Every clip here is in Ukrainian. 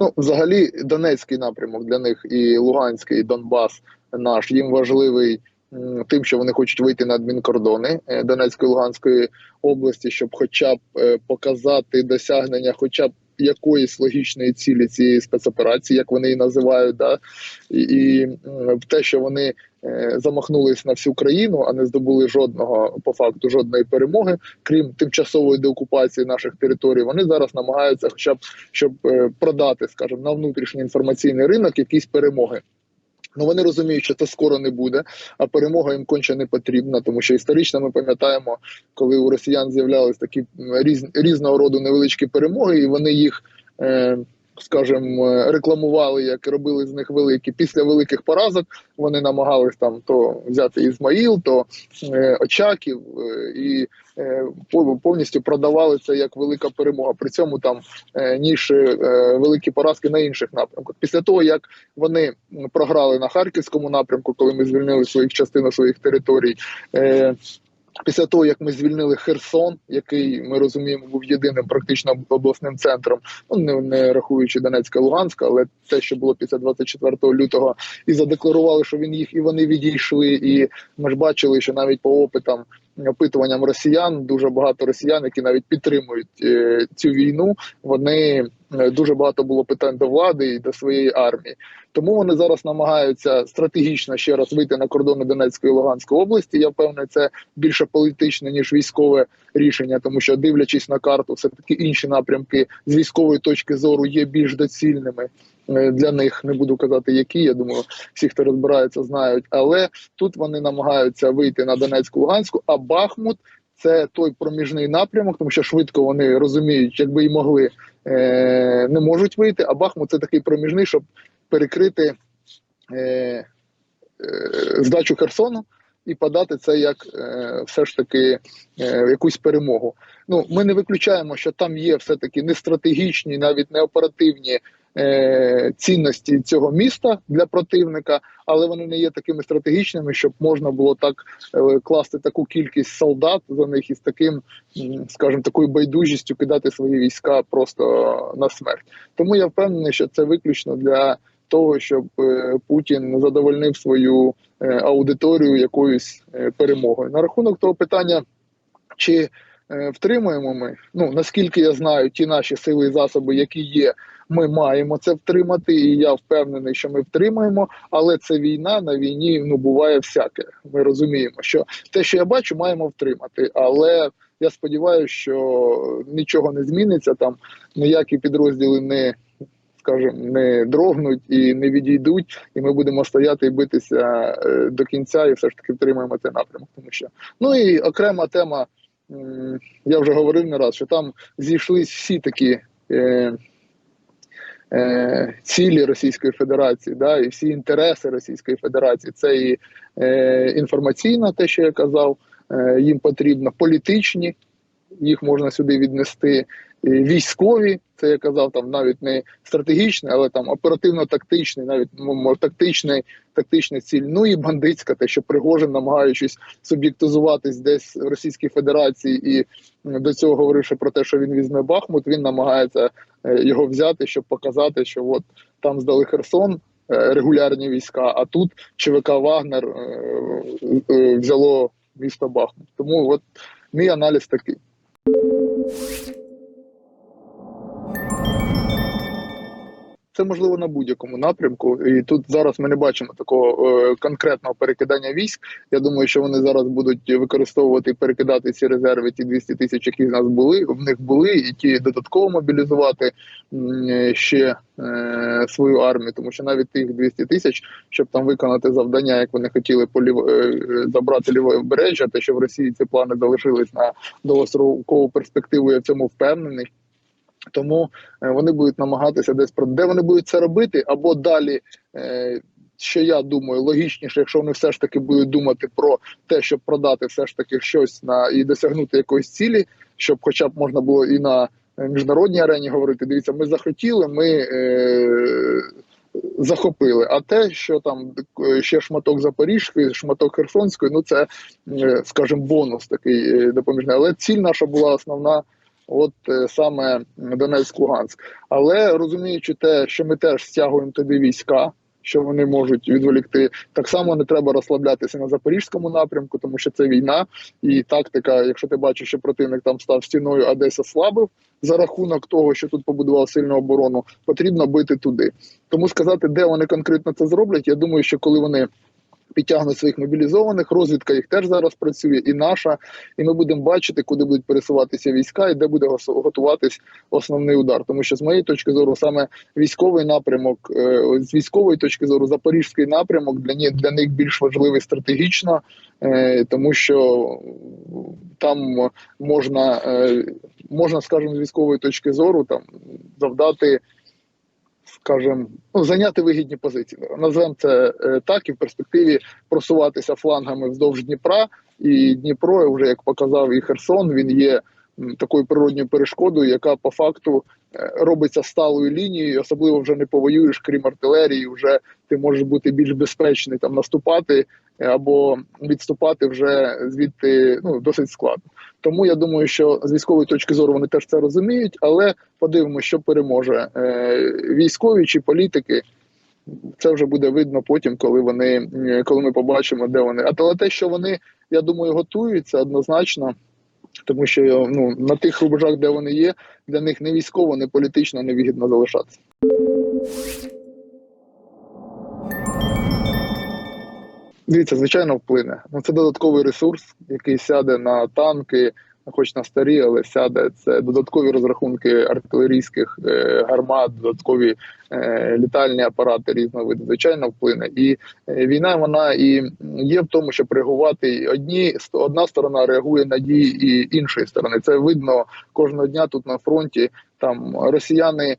Ну, взагалі, Донецький напрямок для них і Луганський, і Донбас наш їм важливий тим, що вони хочуть вийти на адмінкордони е, Донецької Луганської області, щоб хоча б е, показати досягнення, хоча б якоїсь логічної цілі цієї спецоперації, як вони її називають, да і, і те, що вони е, замахнулись на всю країну, а не здобули жодного по факту жодної перемоги, крім тимчасової деокупації наших територій, вони зараз намагаються, хоча б щоб е, продати, скажімо, на внутрішній інформаційний ринок якісь перемоги. Ну вони розуміють, що це скоро не буде, а перемога їм конче не потрібна, тому що історично ми пам'ятаємо, коли у росіян з'являлись такі різ, різного роду невеличкі перемоги, і вони їх. Е, Скажімо, е, рекламували, як робили з них великі. Після великих поразок вони намагались там то взяти Ізмаїл, то е, Очаків е, і е, повністю продавали це як велика перемога. При цьому там е, ніж е, великі поразки на інших напрямках. Після того як вони програли на харківському напрямку, коли ми звільнили своїх частину своїх територій. Е, Після того, як ми звільнили Херсон, який ми розуміємо був єдиним практично обласним центром, ну не, не рахуючи Донецька, Луганська, але те, що було після 24 лютого, і задекларували, що він їх і вони відійшли. І ми ж бачили, що навіть по опитам опитуванням росіян дуже багато росіян, які навіть підтримують е, цю війну. Вони е, дуже багато було питань до влади і до своєї армії. Тому вони зараз намагаються стратегічно ще раз вийти на кордони Донецької і Луганської області. Я впевнений, це більше політичне ніж військове рішення, тому що дивлячись на карту, все таки інші напрямки з військової точки зору є більш доцільними. Е, Для них не буду казати, які я думаю, всі, хто розбирається, знають. Але тут вони намагаються вийти на Донецьку Луганську, а Бахмут це той проміжний напрямок, тому що швидко вони розуміють, якби і могли е, не можуть вийти. А Бахмут це такий проміжний, щоб перекрити е, здачу Херсону і подати це як все ж таки якусь перемогу. Ну ми не виключаємо, що там є все таки не стратегічні, навіть не оперативні. Е, Цінності цього міста для противника, але вони не є такими стратегічними, щоб можна було так е, класти таку кількість солдат за них і з таким, скажімо, такою байдужістю кидати свої війська просто на смерть. Тому я впевнений, що це виключно для того, щоб е, Путін задовольнив свою аудиторію якоюсь перемогою. На рахунок того питання, чи е, втримуємо ми, ну наскільки я знаю, ті наші сили і засоби, які є, ми маємо це втримати, і я впевнений, що ми втримаємо. Але це війна на війні ну буває всяке. Ми розуміємо, що те, що я бачу, маємо втримати. Але я сподіваюся, що нічого не зміниться. Там ніякі підрозділи не скажімо, не дрогнуть і не відійдуть, і ми будемо стояти і битися е, до кінця, і все ж таки втримаємо цей напрямок. Тому що ну і окрема тема. Я вже говорив не раз, що там зійшлись всі такі е, е, цілі Російської Федерації, да, і всі інтереси Російської Федерації. Це і е, інформаційна, те, що я казав, е, їм потрібно політичні, їх можна сюди віднести. І Військові, це я казав, там навіть не стратегічний, але там оперативно-тактичний, навіть ну, мо- тактичний, ціль. Ну і бандитська, те, що Пригожин, намагаючись суб'єктизуватись десь в Російській Федерації, і до цього говоривши про те, що він візьме Бахмут, він намагається е, його взяти, щоб показати, що от там здали Херсон. е, Регулярні війська, а тут ЧВК Вагнер е, е, взяло місто Бахмут. Тому от мій аналіз такий. Це можливо на будь-якому напрямку, і тут зараз ми не бачимо такого е, конкретного перекидання військ. Я думаю, що вони зараз будуть використовувати і перекидати ці резерви, ті 200 тисяч, які в нас були, в них були, і ті додатково мобілізувати е, ще е, свою армію, тому що навіть тих 200 тисяч, щоб там виконати завдання, як вони хотіли по ліво, е, забрати лівобережжя, те, що в Росії ці плани залишились на довгострокову перспективу, я в цьому впевнений. Тому е, вони будуть намагатися десь про де вони будуть це робити, або далі. е, Що я думаю, логічніше, якщо вони все ж таки будуть думати про те, щоб продати все ж таки щось на і досягнути якоїсь цілі, щоб, хоча б можна було і на е, міжнародній арені говорити, дивіться, ми захотіли, ми е, захопили. А те, що там ще шматок Запорізької, шматок Херсонської, ну це, скажімо, бонус такий допоміжний. Але ціль наша була основна. От е, саме Донецьк Луганськ, але розуміючи те, що ми теж стягуємо туди війська, що вони можуть відволікти, так само не треба розслаблятися на запорізькому напрямку, тому що це війна і тактика. Якщо ти бачиш, що противник там став стіною, а десь ослабив за рахунок того, що тут побудував сильну оборону, потрібно бити туди. Тому сказати, де вони конкретно це зроблять, я думаю, що коли вони підтягнуть своїх мобілізованих, розвідка їх теж зараз працює, і наша, і ми будемо бачити, куди будуть пересуватися війська, і де буде готуватись основний удар. Тому що з моєї точки зору, саме військовий напрямок, е, з військової точки зору, запорізький напрямок для них для них більш важливий стратегічно, е, тому що там можна, е, можна, скажімо, з військової точки зору там завдати скажімо, ну, зайняти вигідні позиції. Назвемо це е, так, і в перспективі просуватися флангами вздовж Дніпра. І Дніпро, вже як показав і Херсон, він є такою природньою перешкодою, яка по факту е, робиться сталою лінією, особливо вже не повоюєш, крім артилерії. Вже ти можеш бути більш безпечний там наступати е, або відступати вже звідти ну досить складно. Тому я думаю, що з військової точки зору вони теж це розуміють, але подивимося, що переможе е, військові чи політики. Це вже буде видно потім, коли вони коли ми побачимо, де вони. А те, що вони, я думаю, готуються однозначно, тому що ну на тих рубежах, де вони є, для них не військово, не політично не вигідно залишатися. Дивіться, звичайно, вплине. Ну це додатковий ресурс, який сяде на танки, хоч на старі, але сяде. Це додаткові розрахунки артилерійських е, гармат, додаткові е, літальні апарати різного виду. Звичайно, вплине. І е, війна вона і є в тому, щоб реагувати. Одні одна сторона реагує на дії і іншої сторони. Це видно кожного дня тут на фронті. Там росіяни.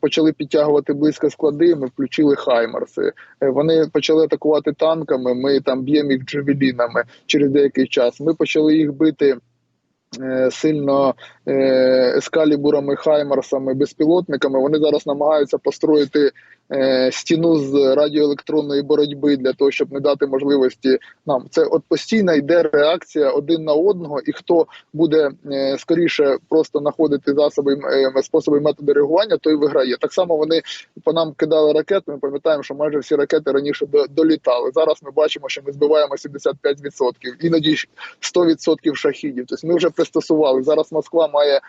Почали підтягувати близько склади. Ми включили хаймерси. Е, Вони почали атакувати танками. Ми там б'ємо їх джевелінами через деякий час. Ми почали їх бити. Е, Сильно ескалібурами, хаймарсами, безпілотниками. Вони зараз намагаються построїти стіну з радіоелектронної боротьби для того, щоб не дати можливості нам. Це от постійно йде реакція один на одного, і хто буде е, скоріше просто знаходити засоби е, способи методи реагування, той виграє. Так само вони по нам кидали ракети. Ми пам'ятаємо, що майже всі ракети раніше до- долітали. Зараз ми бачимо, що ми збиваємо 75%, іноді 100% шахідів. Тобто ми вже пристосували. Зараз Москва має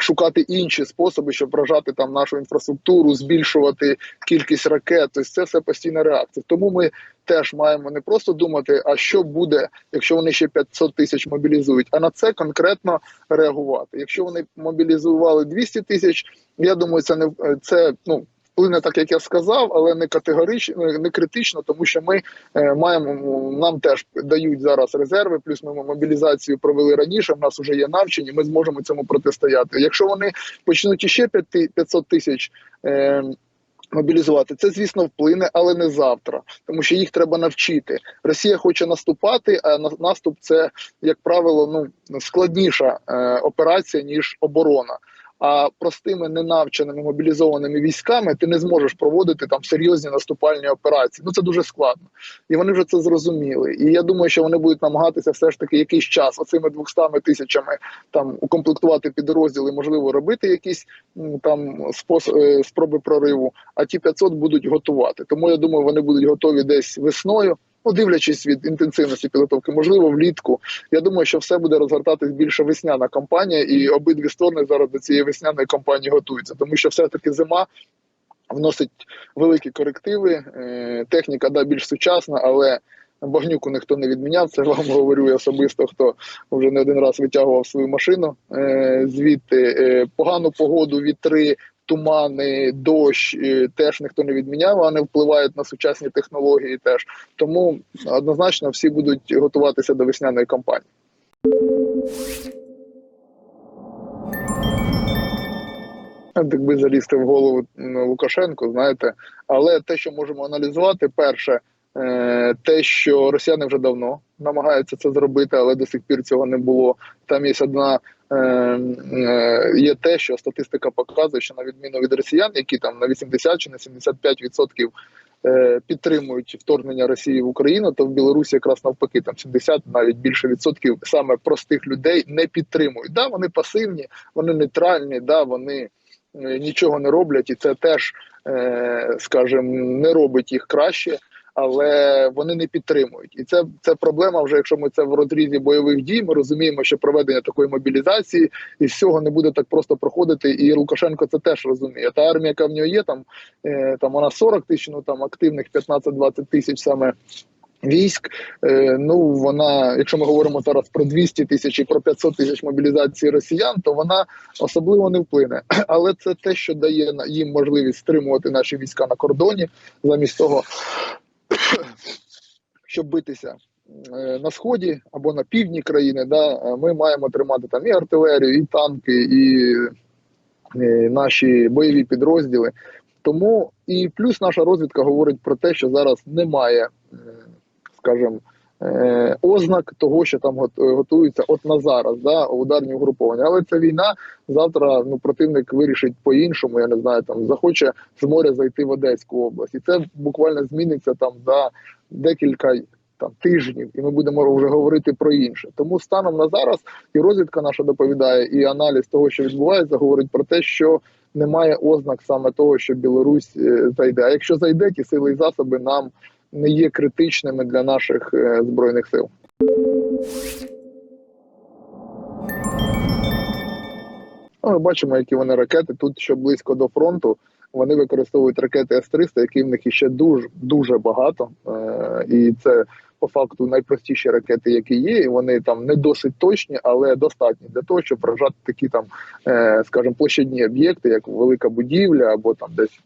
шукати інші способи, щоб вражати там нашу інфраструктуру, збільшувати кількість ракет. Тобто це все постійна реакція. Тому ми теж маємо не просто думати, а що буде, якщо вони ще 500 тисяч мобілізують, а на це конкретно реагувати. Якщо вони мобілізували 200 тисяч, я думаю, це не це ну. Вплине так, як я сказав, але не категорично, не критично, тому що ми е, маємо нам теж дають зараз резерви. Плюс ми мобілізацію провели раніше. В нас вже є навчені. Ми зможемо цьому протистояти. Якщо вони почнуть іще 500 тисяч. Е, Мобілізувати це, звісно, вплине, але не завтра, тому що їх треба навчити. Росія хоче наступати, а на- наступ це, як правило, ну складніша е, операція ніж оборона. А простими ненавченими мобілізованими військами ти не зможеш проводити там серйозні наступальні операції. Ну це дуже складно, і вони вже це зрозуміли. І я думаю, що вони будуть намагатися все ж таки якийсь час оцими 200 тисячами там укомплектувати підрозділи, можливо, робити якісь там спос- е, спроби прориву. А ті 500 будуть готувати. Тому я думаю, вони будуть готові десь весною. Ну, дивлячись від інтенсивності підготовки, можливо, влітку. Я думаю, що все буде розгортатись більше весняна кампанія, і обидві сторони зараз до цієї весняної кампанії готуються, тому що все-таки зима вносить великі корективи. Е, техніка да більш сучасна, але багнюку ніхто не відміняв. Це вам говорю я особисто, хто вже не один раз витягував свою машину е, звідти. Е, погану погоду, вітри. Тумани, дощ теж ніхто не відміняв, вони впливають на сучасні технології. Теж тому однозначно всі будуть готуватися до весняної кампанії. Якби залізти в голову Лукашенко, Лукашенку, знаєте, але те, що можемо аналізувати, перше, те, що росіяни вже давно намагаються це зробити, але до сих пір цього не було. Там є одна е, е, є те, що статистика показує, що на відміну від росіян, які там на 80 чи на 75% е, підтримують вторгнення Росії в Україну, то в Білорусі якраз навпаки там 70, навіть більше відсотків саме простих людей не підтримують. Да, вони пасивні, вони нейтральні, да, вони е, нічого не роблять, і це теж, е, скажімо, не робить їх краще але вони не підтримують, і це це проблема. Вже якщо ми це в розрізі бойових дій, ми розуміємо, що проведення такої мобілізації і всього не буде так просто проходити. І Лукашенко це теж розуміє. Та армія, яка в нього є, там е, там вона 40 тисяч, ну там активних 15-20 тисяч саме. Військ, е, ну вона, якщо ми говоримо зараз про 200 тисяч і про 500 тисяч мобілізації росіян, то вона особливо не вплине. Але це те, що дає їм можливість стримувати наші війська на кордоні, замість того, щоб битися е, на сході або на півдні країни, да, е, ми маємо тримати там і артилерію, і танки, і, і наші бойові підрозділи. Тому і плюс наша розвідка говорить про те, що зараз немає, скажімо, е, ознак того, що там готуються от на зараз, да, ударні угруповання. Але це війна. Завтра ну противник вирішить по-іншому. Я не знаю, там захоче з моря зайти в Одеську область, і це буквально зміниться там за декілька там тижнів, і ми будемо вже говорити про інше. Тому станом на зараз і розвідка наша доповідає, і аналіз того, що відбувається, говорить про те, що немає ознак саме того, що Білорусь е, зайде. А якщо зайде, ті сили і засоби нам не є критичними для наших е, збройних сил. Ну, Ми бачимо, які вони ракети тут, що близько до фронту. Вони використовують ракети С-300, які в них іще дуже дуже багато, е, і це по факту найпростіші ракети, які є. і Вони там не досить точні, але достатні для того, щоб вражати такі там, е, скажімо, площадні об'єкти, як велика будівля або там десь.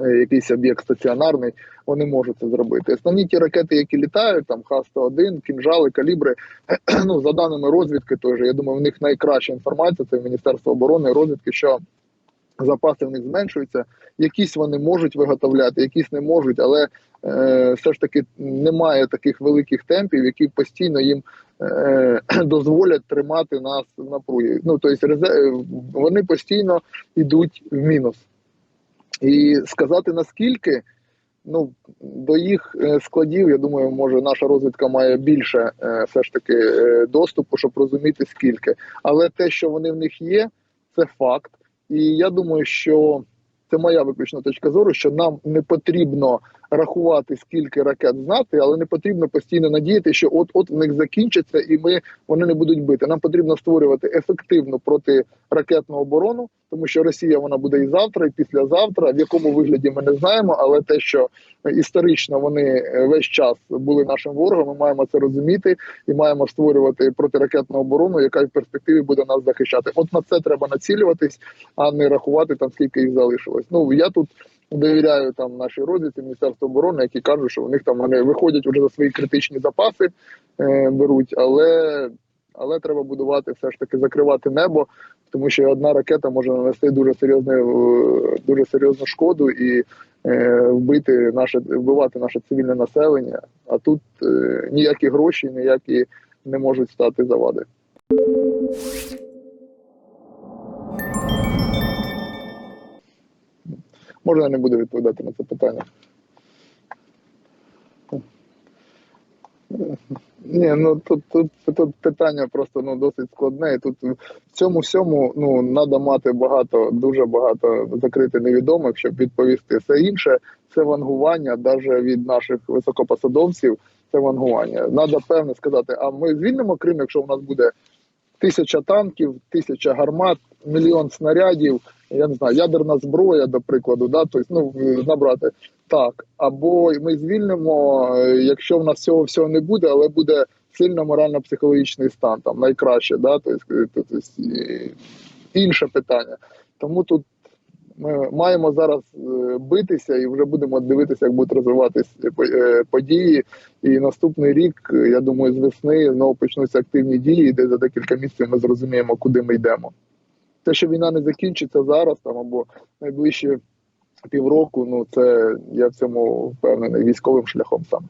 Е, якийсь об'єкт стаціонарний, вони можуть це зробити. Основні ті ракети, які літають, там Х-101, кінжали, калібри. Ну за даними розвідки, же я думаю, в них найкраща інформація. Це Міністерство оборони розвідки, що запаси в них зменшуються. Якісь вони можуть виготовляти, якісь не можуть, але е, все ж таки немає таких великих темпів, які постійно їм е, дозволять тримати нас в напругі. Ну тобто вони постійно йдуть в мінус. І сказати наскільки. Ну, до їх е, складів, я думаю, може наша розвідка має більше е, все ж таки е, доступу, щоб розуміти скільки. Але те, що вони в них є, це факт. І я думаю, що це моя виключна точка зору, що нам не потрібно рахувати скільки ракет знати, але не потрібно постійно надіяти, що от от в них закінчиться, і ми вони не будуть бити. Нам потрібно створювати ефективну протиракетну оборону, тому що Росія вона буде і завтра, і післязавтра. В якому вигляді ми не знаємо, але те, що історично вони е, весь час були нашим ворогом, ми маємо це розуміти і маємо створювати протиракетну оборону, яка в перспективі буде нас захищати. От на це треба націлюватись, а не рахувати там скільки їх залишилось. Ну я тут довіряю там нашій розвідці Міністерству оборони, які кажуть, що у них там вони виходять вже за свої критичні запаси, е, беруть, але але треба будувати все ж таки закривати небо, тому що одна ракета може нанести дуже серйозну е, дуже серйозну шкоду і е, вбити наше вбивати наше цивільне населення. А тут е, ніякі гроші, ніякі не можуть стати завади. Можна я не буду відповідати на це питання? Ні, ну тут тут, тут питання просто ну досить складне. І Тут в цьому всьому ну треба мати багато, дуже багато закрити невідомих, щоб відповісти. Все інше це вангування, навіть від наших високопосадовців. Це вангування. Треба певне сказати, а ми звільнимо Крим, якщо у нас буде тисяча танків, тисяча гармат, мільйон снарядів, я не знаю, ядерна зброя, до прикладу, да, тобто, ну, набрати так. Або ми звільнимо, е, якщо в нас цього всього не буде, але буде сильно морально-психологічний стан, там найкраще, да, тобто, тобто інше питання. Тому тут ми маємо зараз е, битися і вже будемо дивитися, як будуть розвиватися е, події. І наступний рік, я думаю, з весни знову почнуться активні дії, де за декілька місяців ми зрозуміємо, куди ми йдемо. Те, що війна не закінчиться зараз, там або найближчі півроку. Ну це я в цьому впевнений військовим шляхом саме.